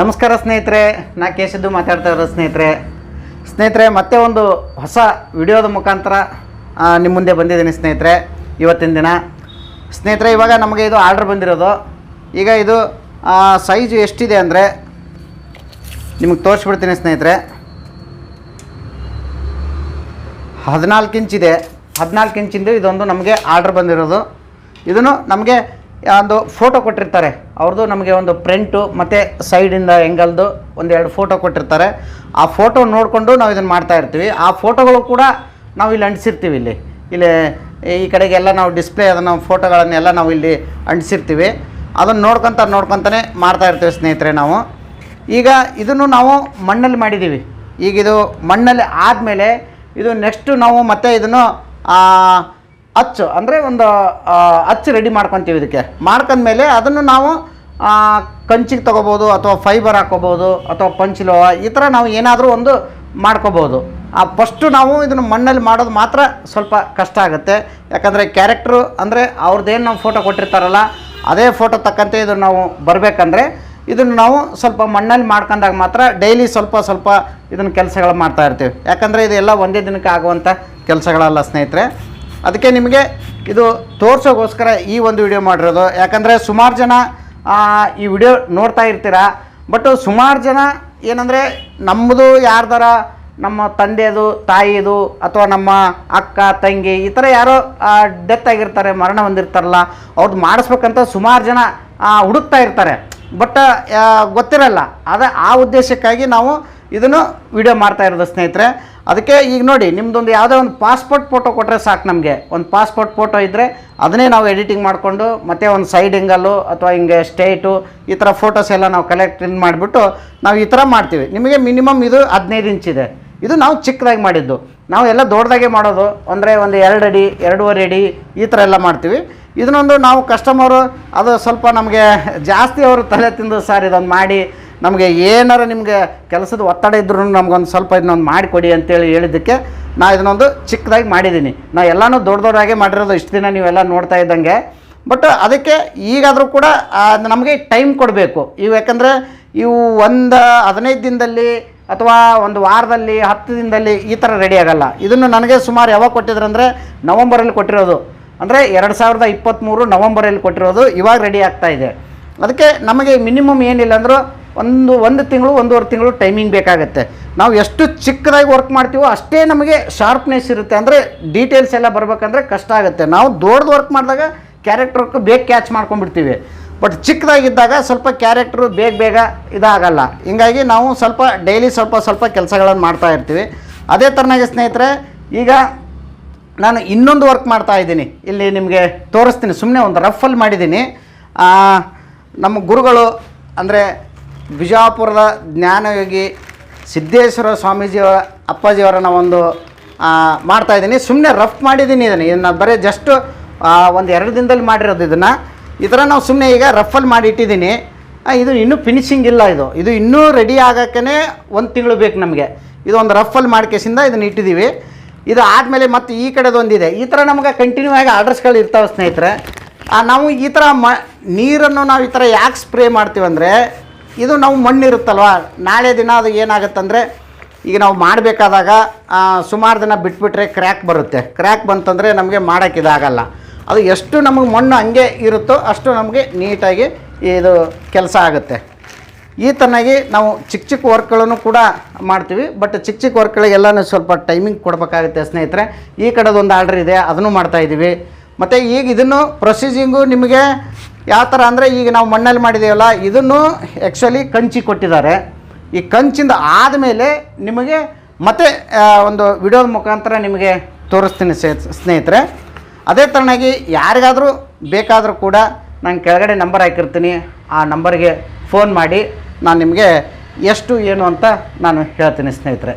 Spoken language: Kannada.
ನಮಸ್ಕಾರ ಸ್ನೇಹಿತರೆ, ನಾ ಕೇಶದ್ದು ಮಾತಾಡ್ತಾ ಇರೋ ಸ್ನೇಹಿತರೆ. ಸ್ನೇಹಿತರೆ, ಮತ್ತೆ ಒಂದು ಹೊಸ ವಿಡಿಯೋದ ಮುಖಾಂತರ ನಿಮ್ಮ ಮುಂದೆ ಬಂದಿದ್ದೀನಿ ಸ್ನೇಹಿತರೆ, ಇವತ್ತಿನ ದಿನ. ಸ್ನೇಹಿತರೆ, ಇವಾಗ ನಮಗೆ ಇದು ಆರ್ಡ್ರ್ ಬಂದಿರೋದು. ಈಗ ಇದು ಸೈಜು ಎಷ್ಟಿದೆ ಅಂದರೆ ನಿಮಗೆ ತೋರಿಸ್ಬಿಡ್ತೀನಿ ಸ್ನೇಹಿತರೆ. ಹದಿನಾಲ್ಕು ಇಂಚಿದೆ. ಹದಿನಾಲ್ಕು ಇಂಚಿಂದು ಇದೊಂದು ನಮಗೆ ಆರ್ಡ್ರ್ ಬಂದಿರೋದು. ಇದನ್ನು ನಮಗೆ ಒಂದು ಫೋಟೋ ಕೊಟ್ಟಿರ್ತಾರೆ. ಅವ್ರದ್ದು ನಮಗೆ ಒಂದು ಪ್ರಿಂಟು ಮತ್ತು ಸೈಡಿಂದ ಎಂಗಲ್ದು ಒಂದೆರಡು ಫೋಟೋ ಕೊಟ್ಟಿರ್ತಾರೆ. ಆ ಫೋಟೋ ನೋಡಿಕೊಂಡು ನಾವು ಇದನ್ನು ಮಾಡ್ತಾ ಇರ್ತೀವಿ. ಆ ಫೋಟೋಗಳು ಕೂಡ ನಾವು ಇಲ್ಲಿ ಅಂಟಿಸಿರ್ತೀವಿ ಇಲ್ಲಿ. ಇಲ್ಲಿ, ಈ ಕಡೆಗೆಲ್ಲ ನಾವು ಡಿಸ್ಪ್ಲೇ ಅದನ್ನು ಫೋಟೋಗಳನ್ನೆಲ್ಲ ನಾವು ಇಲ್ಲಿ ಅಂಟಿಸಿರ್ತೀವಿ. ಅದನ್ನು ನೋಡ್ಕೊತ ನೋಡ್ಕೊತಾನೆ ಮಾಡ್ತಾ ಇರ್ತೀವಿ ಸ್ನೇಹಿತರೆ ನಾವು. ಈಗ ಇದನ್ನು ನಾವು ಮಣ್ಣಲ್ಲಿ ಮಾಡಿದ್ದೀವಿ ಈಗ ಇದು ಮಣ್ಣಲ್ಲಿ ಆದಮೇಲೆ ಇದು ನೆಕ್ಸ್ಟು ನಾವು ಮತ್ತೆ ಇದನ್ನು ಅಚ್ಚು, ಅಂದರೆ ಒಂದು ಅಚ್ಚು ರೆಡಿ ಮಾಡ್ಕೊತೀವಿ ಇದಕ್ಕೆ. ಮಾಡ್ಕೊಂಡ್ಮೇಲೆ ಅದನ್ನು ನಾವು ಕಂಚಿಗೆ ತೊಗೋಬೋದು, ಅಥವಾ ಫೈಬರ್ ಹಾಕೋಬೋದು, ಅಥವಾ ಪಂಚಲೋ ಈ ಥರ ನಾವು ಏನಾದರೂ ಒಂದು ಮಾಡ್ಕೋಬೋದು. ಆ ಫಸ್ಟು ನಾವು ಇದನ್ನು ಮಣ್ಣಲ್ಲಿ ಮಾಡೋದು ಮಾತ್ರ ಸ್ವಲ್ಪ ಕಷ್ಟ ಆಗುತ್ತೆ. ಯಾಕಂದರೆ ಕ್ಯಾರೆಕ್ಟ್ರು ಅಂದರೆ ಅವ್ರದ್ದೇನು ನಾವು ಫೋಟೋ ಕೊಟ್ಟಿರ್ತಾರಲ್ಲ, ಅದೇ ಫೋಟೋ ತಕ್ಕಂತೆ ಇದನ್ನು ನಾವು ಬರಬೇಕಂದ್ರೆ, ಇದನ್ನು ನಾವು ಸ್ವಲ್ಪ ಮಣ್ಣಲ್ಲಿ ಮಾಡ್ಕೊಂಡಾಗ ಮಾತ್ರ ಡೈಲಿ ಸ್ವಲ್ಪ ಸ್ವಲ್ಪ ಇದನ್ನು ಕೆಲಸಗಳು ಮಾಡ್ತಾ ಇರ್ತೀವಿ. ಯಾಕಂದರೆ ಇದೆಲ್ಲ ಒಂದೇ ದಿನಕ್ಕೆ ಆಗುವಂಥ ಕೆಲಸಗಳಲ್ಲ ಸ್ನೇಹಿತರೆ. ಅದಕ್ಕೆ ನಿಮಗೆ ಇದು ತೋರ್ಸೋಕ್ಕೋಸ್ಕರ ಈ ಒಂದು ವಿಡಿಯೋ ಮಾಡಿರೋದು. ಯಾಕಂದರೆ ಸುಮಾರು ಜನ ಈ ವಿಡಿಯೋ ನೋಡ್ತಾ ಇರ್ತೀರಾ. ಬಟ್ ಸುಮಾರು ಜನ ಏನಂದರೆ ನಮ್ಮದು ಯಾರ್ದಾರ ನಮ್ಮ ತಂದೆಯದು ತಾಯಿದು, ಅಥವಾ ನಮ್ಮ ಅಕ್ಕ, ತಂಗಿ, ಈ ಥರ ಯಾರೋ ಡೆತ್ ಆಗಿರ್ತಾರೆ, ಮರಣ ಹೊಂದಿರ್ತಾರಲ್ಲ ಅವ್ರದ್ದು ಮಾಡಿಸ್ಬೇಕಂತ ಸುಮಾರು ಜನ ಹುಡುಕ್ತಾ ಇರ್ತಾರೆ. ಬಟ್ ಗೊತ್ತಿರಲ್ಲ. ಅದ ಆ ಉದ್ದೇಶಕ್ಕಾಗಿ ನಾವು ಇದನ್ನು ವಿಡಿಯೋ ಮಾಡ್ತಾ ಇರೋದು ಸ್ನೇಹಿತರೆ. ಅದಕ್ಕೆ ಈಗ ನೋಡಿ ನಿಮ್ಮದೊಂದು ಯಾವುದೋ ಒಂದು ಪಾಸ್ಪೋರ್ಟ್ ಫೋಟೋ ಕೊಟ್ಟರೆ ಸಾಕು ನಮಗೆ. ಒಂದು ಪಾಸ್ಪೋರ್ಟ್ ಫೋಟೋ ಇದ್ದರೆ ಅದನ್ನೇ ನಾವು ಎಡಿಟಿಂಗ್ ಮಾಡಿಕೊಂಡು, ಮತ್ತೆ ಒಂದು ಸೈಡ್ ಹಿಂಗಲ್ಲು ಅಥವಾ ಹಿಂಗೆ ಸ್ಟೇಟು ಈ ಥರ ಫೋಟೋಸ್ ಎಲ್ಲ ನಾವು ಕಲೆಕ್ಟ್ ಇನ್ ಮಾಡಿಬಿಟ್ಟು ನಾವು ಈ ಥರ ಮಾಡ್ತೀವಿ. ನಿಮಗೆ ಮಿನಿಮಮ್ ಇದು ಹದಿನೈದು ಇಂಚಿದೆ ಇದು. ನಾವು ಚಿಕ್ಕದಾಗಿ ಮಾಡಿದ್ದು. ನಾವು ಎಲ್ಲ ದೊಡ್ಡದಾಗೆ ಮಾಡೋದು ಅಂದರೆ ಒಂದು ಎರಡು ಅಡಿ, ಎರಡೂವರೆ ಅಡಿ ಈ ಥರ ಎಲ್ಲ ಮಾಡ್ತೀವಿ. ಇದನ್ನೊಂದು ನಾವು ಕಸ್ಟಮರು ಅದು ಸ್ವಲ್ಪ ನಮಗೆ ಜಾಸ್ತಿ ಅವರು ತಲೆ ತಿಂದು ಸರ್ ಇದೊಂದು ಮಾಡಿ ನಮಗೆ ಏನಾರು ನಿಮಗೆ ಕೆಲಸದ ಒತ್ತಡ ಇದ್ರೂ ನಮಗೊಂದು ಸ್ವಲ್ಪ ಇದನ್ನೊಂದು ಮಾಡಿಕೊಡಿ ಅಂತೇಳಿ ಹೇಳಿದ್ದಕ್ಕೆ ನಾ ಇದನ್ನೊಂದು ಚಿಕ್ಕದಾಗಿ ಮಾಡಿದ್ದೀನಿ. ನಾ ಎಲ್ಲನೂ ದೊಡ್ಡ ದೊಡ್ಡದಾಗೆ ಮಾಡಿರೋದು ಇಷ್ಟು ದಿನ ನೀವೆಲ್ಲ ನೋಡ್ತಾ ಇದ್ದಂಗೆ. ಬಟ್ ಅದಕ್ಕೆ ಈಗಾದರೂ ಕೂಡ ನಮಗೆ ಟೈಮ್ ಕೊಡಬೇಕು. ಇವು ಯಾಕಂದರೆ ಇವು ಒಂದು ಹದಿನೈದು ದಿನದಲ್ಲಿ ಅಥವಾ ಒಂದು ವಾರದಲ್ಲಿ, ಹತ್ತು ದಿನದಲ್ಲಿ ಈ ಥರ ರೆಡಿ ಆಗಲ್ಲ. ಇದನ್ನು ನನಗೆ ಸುಮಾರು ಯಾವಾಗ ಕೊಟ್ಟಿದ್ರು ಅಂದರೆ ನವಂಬರಲ್ಲಿ ಕೊಟ್ಟಿರೋದು. ಅಂದರೆ ಎರಡು ಸಾವಿರದ ಇಪ್ಪತ್ತ್ಮೂರು ನವಂಬರಲ್ಲಿ ಕೊಟ್ಟಿರೋದು. ಇವಾಗ ರೆಡಿ ಆಗ್ತಾ ಇದೆ. ಅದಕ್ಕೆ ನಮಗೆ ಮಿನಿಮಮ್ ಏನಿಲ್ಲ ಅಂದರೂ ಒಂದು ಒಂದು ತಿಂಗಳು, ಒಂದೂವರೆ ತಿಂಗಳು ಟೈಮಿಂಗ್ ಬೇಕಾಗುತ್ತೆ. ನಾವು ಎಷ್ಟು ಚಿಕ್ಕದಾಗಿ ವರ್ಕ್ ಮಾಡ್ತೀವೋ ಅಷ್ಟೇ ನಮಗೆ ಶಾರ್ಪ್ನೆಸ್ ಇರುತ್ತೆ. ಅಂದರೆ ಡೀಟೇಲ್ಸ್ ಎಲ್ಲ ಬರಬೇಕಂದ್ರೆ ಕಷ್ಟ ಆಗುತ್ತೆ. ನಾವು ದೊಡ್ಡದು ವರ್ಕ್ ಮಾಡಿದಾಗ ಕ್ಯಾರೆಕ್ಟರ್ಗೆ ಬೇಗ ಕ್ಯಾಚ್ ಮಾಡ್ಕೊಂಡ್ಬಿಡ್ತೀವಿ. ಬಟ್ ಚಿಕ್ಕದಾಗಿದ್ದಾಗ ಸ್ವಲ್ಪ ಕ್ಯಾರೆಕ್ಟ್ರು ಬೇಗ ಬೇಗ ಇದಾಗಲ್ಲ. ಹಿಂಗಾಗಿ ನಾವು ಸ್ವಲ್ಪ ಡೈಲಿ ಸ್ವಲ್ಪ ಸ್ವಲ್ಪ ಕೆಲಸಗಳನ್ನು ಮಾಡ್ತಾ ಇರ್ತೀವಿ. ಅದೇ ಥರನಾಗಿ ಸ್ನೇಹಿತರೆ, ಈಗ ನಾನು ಇನ್ನೊಂದು ವರ್ಕ್ ಮಾಡ್ತಾ ಇದ್ದೀನಿ. ಇಲ್ಲಿ ನಿಮಗೆ ತೋರಿಸ್ತೀನಿ. ಸುಮ್ಮನೆ ಒಂದು ರಫಲ್ಲಿ ಮಾಡಿದ್ದೀನಿ. ನಮ್ಮ ಗುರುಗಳು, ಅಂದರೆ ಬಿಜಾಪುರದ ಜ್ಞಾನಯೋಗಿ ಸಿದ್ದೇಶ್ವರ ಸ್ವಾಮೀಜಿ ಅಪ್ಪಾಜಿಯವರನ್ನ ಒಂದು ಆ, ಮಾಡ್ತಾ ಇದ್ದೀನಿ. ಸುಮ್ಮನೆ ರಫ್ ಮಾಡಿದ್ದೀನಿ ಇದನ್ನು. ಇದನ್ನು ಬರೀ ಜಸ್ಟು ಒಂದು ಎರಡು ದಿನದಲ್ಲಿ ಮಾಡಿರೋದು ಇದನ್ನು. ಈ ಥರ ನಾವು ಸುಮ್ಮನೆ ಈಗ ರಫಲ್ಲಿ ಮಾಡಿ ಇಟ್ಟಿದ್ದೀನಿ ಇದು ಇನ್ನೂ ಫಿನಿಶಿಂಗ್ ಇಲ್ಲ ಇದು. ಇದು ಇನ್ನೂ ರೆಡಿ ಆಗೋಕ್ಕೇ ಒಂದು ತಿಂಗಳು ಬೇಕು ನಮಗೆ. ಇದು ಒಂದು ರಫಲ್ಲಿ ಮಾಡ್ಕೇಸಿಂದ ಇದನ್ನು ಇಟ್ಟಿದ್ದೀವಿ ಇದು ಆದಮೇಲೆ ಮತ್ತೆ ಈ ಕಡೆದು ಒಂದಿದೆ. ಈ ಥರ ನಮಗೆ ಕಂಟಿನ್ಯೂ ಆಗಿ ಆರ್ಡರ್ಸ್ಗಳು ಇರ್ತಾವೆ ಸ್ನೇಹಿತರೆ. ನಾವು ಈ ಥರ ಮ ನೀರನ್ನು ನಾವು ಈ ಥರ ಯಾಕೆ ಸ್ಪ್ರೇ ಮಾಡ್ತೀವಂದರೆ ಇದು ನಾವು ಮಣ್ಣಿರುತ್ತಲ್ವ? ನಾಳೆ ದಿನ ಅದು ಏನಾಗುತ್ತಂದರೆ, ಈಗ ನಾವು ಮಾಡಬೇಕಾದಾಗ ಸುಮಾರು ದಿನ ಬಿಟ್ಬಿಟ್ರೆ ಕ್ರ್ಯಾಕ್ ಬರುತ್ತೆ. ಕ್ರ್ಯಾಕ್ ಬಂತಂದರೆ ನಮಗೆ ಮಾಡೋಕ್ಕೆ ಇದಾಗಲ್ಲ. ಅದು ಎಷ್ಟು ನಮಗೆ ಮಣ್ಣು ಹಂಗೆ ಇರುತ್ತೋ ಅಷ್ಟು ನಮಗೆ ನೀಟಾಗಿ ಇದು ಕೆಲಸ ಆಗುತ್ತೆ. ಈ ಥರನಾಗಿ ನಾವು ಚಿಕ್ಕ ಚಿಕ್ಕ ವರ್ಕ್ಗಳನ್ನು ಕೂಡ ಮಾಡ್ತೀವಿ. ಬಟ್ ಚಿಕ್ಕ ಚಿಕ್ಕ ವರ್ಕ್ಗಳಿಗೆಲ್ಲನೂ ಸ್ವಲ್ಪ ಟೈಮಿಂಗ್ ಕೊಡಬೇಕಾಗುತ್ತೆ ಸ್ನೇಹಿತರೆ. ಈ ಕಡೆದೊಂದು ಆರ್ಡ್ರ್ ಇದೆ, ಅದನ್ನು ಮಾಡ್ತಾಯಿದ್ದೀವಿ ಮತ್ತು ಈಗ ಇದನ್ನು ಪ್ರೊಸೀಜಿಂಗು ನಿಮಗೆ ಯಾವ ಥರ ಅಂದರೆ ಈಗ ನಾವು ಮಣ್ಣಲ್ಲಿ ಮಾಡಿದ್ದೀವಲ್ಲ ಇದನ್ನು ಆ್ಯಕ್ಚುಲಿ ಕಂಚಿ ಕೊಟ್ಟಿದ್ದಾರೆ. ಈ ಕಂಚಿಂದ ಆದಮೇಲೆ ನಿಮಗೆ ಮತ್ತೆ ಒಂದು ವಿಡಿಯೋದ ಮುಖಾಂತರ ನಿಮಗೆ ತೋರಿಸ್ತೀನಿ ಸ್ನೇ- ಸ್ನೇಹಿತರೆ. ಅದೇ ಥರನಾಗಿ ಯಾರಿಗಾದರೂ ಬೇಕಾದರೂ ಕೂಡ ನಾನು ಕೆಳಗಡೆ ನಂಬರ್ ಹಾಕಿರ್ತೀನಿ. ಆ ನಂಬರ್ಗೆ ಫೋನ್ ಮಾಡಿ, ನಾನು ನಿಮಗೆ ಎಷ್ಟು, ಏನು ಅಂತ ನಾನು ಹೇಳ್ತೀನಿ ಸ್ನೇಹಿತರೆ.